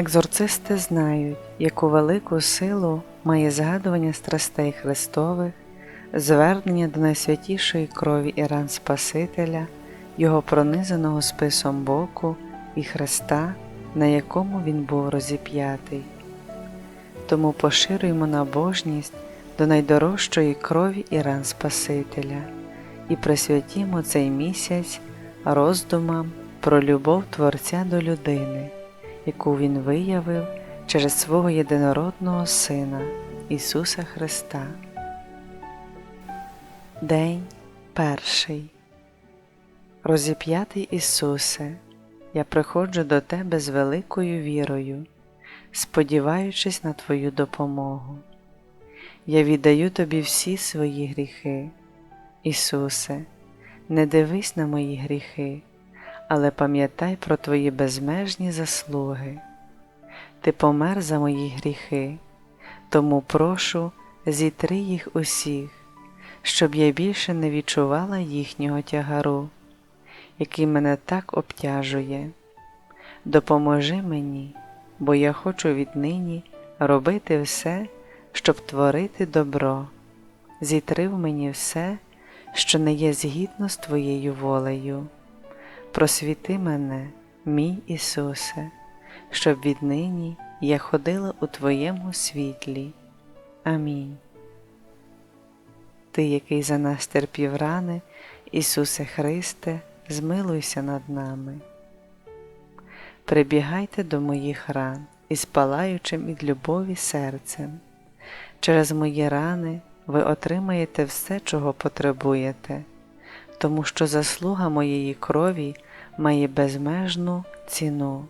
Екзорцисти знають, яку велику силу має згадування страстей Христових, звернення до найсвятішої крові і ран Спасителя, Його пронизаного списом боку і Христа, на якому Він був розіп'ятий. Тому поширюємо набожність до найдорожчої крові і ран Спасителя і присвятімо цей місяць роздумам про любов Творця до людини, яку Він виявив через свого єдинородного Сина Ісуса Христа. День перший. Розіп'ятий Ісусе, я приходжу до Тебе з великою вірою, сподіваючись на Твою допомогу. Я віддаю Тобі всі свої гріхи. Ісусе, не дивись на мої гріхи, але пам'ятай про Твої безмежні заслуги. Ти помер за мої гріхи, тому прошу, зітри їх усіх, щоб я більше не відчувала їхнього тягару, який мене так обтяжує. Допоможи мені, бо я хочу віднині робити все, щоб творити добро, зітри в мені все, що не є згідно з Твоєю волею. Просвіти мене, мій Ісусе, щоб віднині я ходила у Твоєму світлі. Амінь. Ти, який за нас терпів рани, Ісусе Христе, змилуйся над нами. Прибігайте до моїх ран із палаючим від любові серцем. Через мої рани ви отримаєте все, чого потребуєте, тому що заслуга моєї крові має безмежну ціну.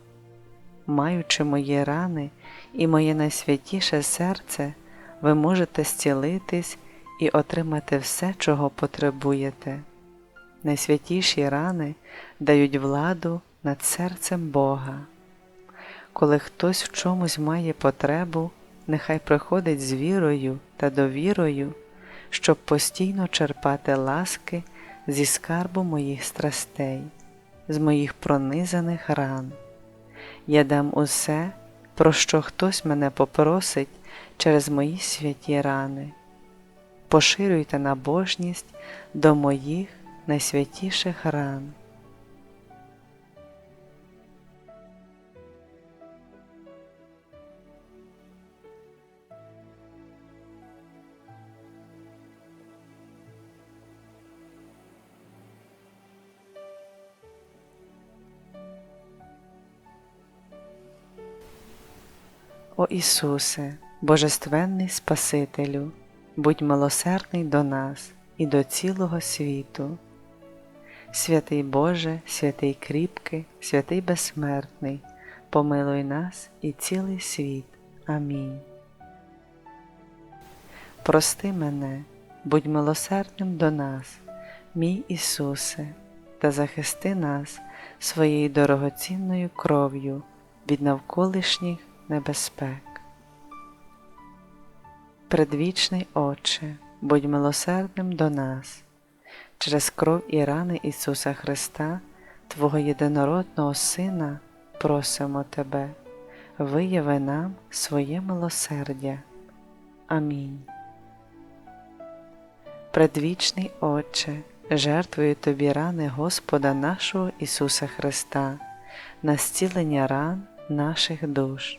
Маючи мої рани і моє найсвятіше серце, ви можете зцілитись і отримати все, чого потребуєте. Найсвятіші рани дають владу над серцем Бога. Коли хтось в чомусь має потребу, нехай приходить з вірою та довірою, щоб постійно черпати ласки зі скарбу моїх страстей, з моїх пронизаних ран. Я дам усе, про що хтось мене попросить через мої святі рани. Поширюйте набожність до моїх найсвятіших ран. О Ісусе, Божественний Спасителю, будь милосердний до нас і до цілого світу. Святий Боже, святий кріпкий, святий безсмертний, помилуй нас і цілий світ. Амінь. Прости мене, будь милосердним до нас, мій Ісусе, та захисти нас своєю дорогоцінною кров'ю від навколишніх небезпек. Предвічний Отче, будь милосердним до нас, через кров і рани Ісуса Христа, Твого єдинородного Сина, просимо Тебе, вияви нам своє милосердя. Амінь. Предвічний Отче, жертвую Тобі рани Господа нашого Ісуса Христа, на зцілення ран наших душ.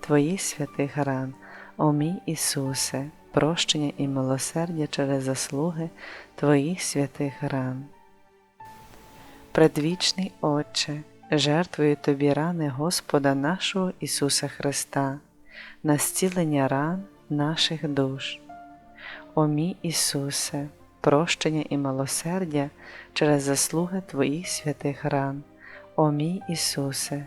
Твоїх святих ран. О мій Ісусе, прощення і милосердя через заслуги Твоїх святих ран. Предвічний Отче, жертвую Тобі рани Господа нашого Ісуса Христа, на зцілення ран наших душ. О мій Ісусе, прощення і милосердя через заслуги Твоїх святих ран. О мій Ісусе,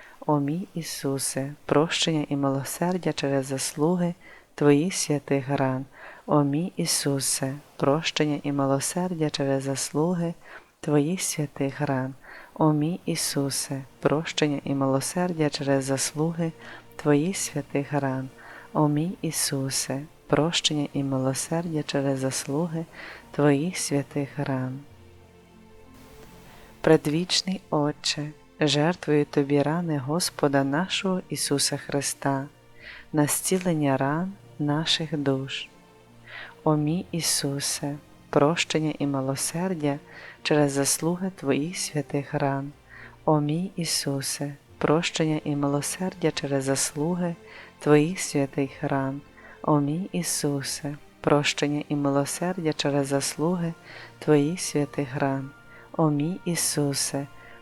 О мій Ісусе, прощення і милосердя через заслуги Твоїх святих ран. О мій Ісусе, прощення і милосердя через заслуги Твоїх святих ран. О мій Ісусе, прощення і милосердя через заслуги Твоїх святих ран. О мій Ісусе, прощення і милосердя через заслуги Твоїх святих ран. Предвічний Отче, жертвую Тобі рани Господа нашого Ісуса Христа, на зцілення ран наших душ. О мій Ісусе, прощення і милосердя через заслуги Твоїх святих ран. О мій Ісусе, прощення і милосердя через заслуги Твоїх святих ран. О мій Ісусе, прощення і милосердя через заслуги Твоїх святих ран. О мій Ісусе,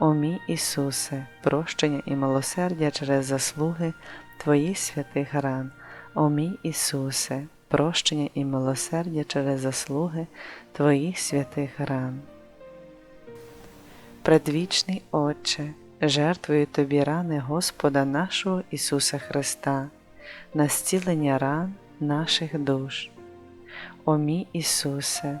О мій Ісусе, прощення і милосердя через заслуги Твоїх святих ран. О мій Ісусе, прощення і милосердя через заслуги Твоїх святих ран. Предвічний Отче, жертвую Тобі рани Господа нашого Ісуса Христа, на зцілення ран наших душ. О мій Ісусе,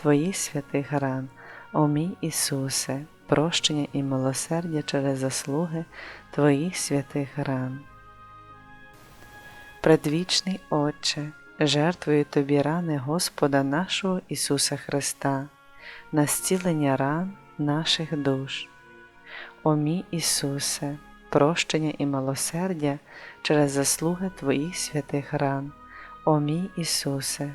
Твоїх святих ран. О мій Ісусе, прощення і милосердя через заслуги Твоїх святих ран. Предвічний Отче, жертвую Тобі рани Господа нашого Ісуса Христа, на зцілення ран наших душ. О мій Ісусе, прощення і милосердя через заслуги Твоїх святих ран. О мій Ісусе,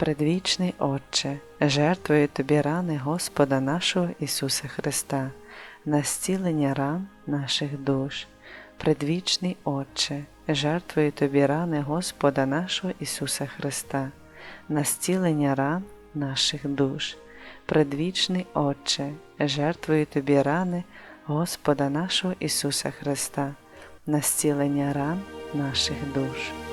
Предвічний Отче, жертвую Тобі рани Господа нашого Ісуса Христа, на зцілення ран наших душ. Предвічний Отче, жертвую Тобі рани Господа нашого Ісуса Христа, на зцілення ран наших душ. Предвічний Отче, жертвую Тобі рани Господа нашого Ісуса Христа, на зцілення ран наших душ.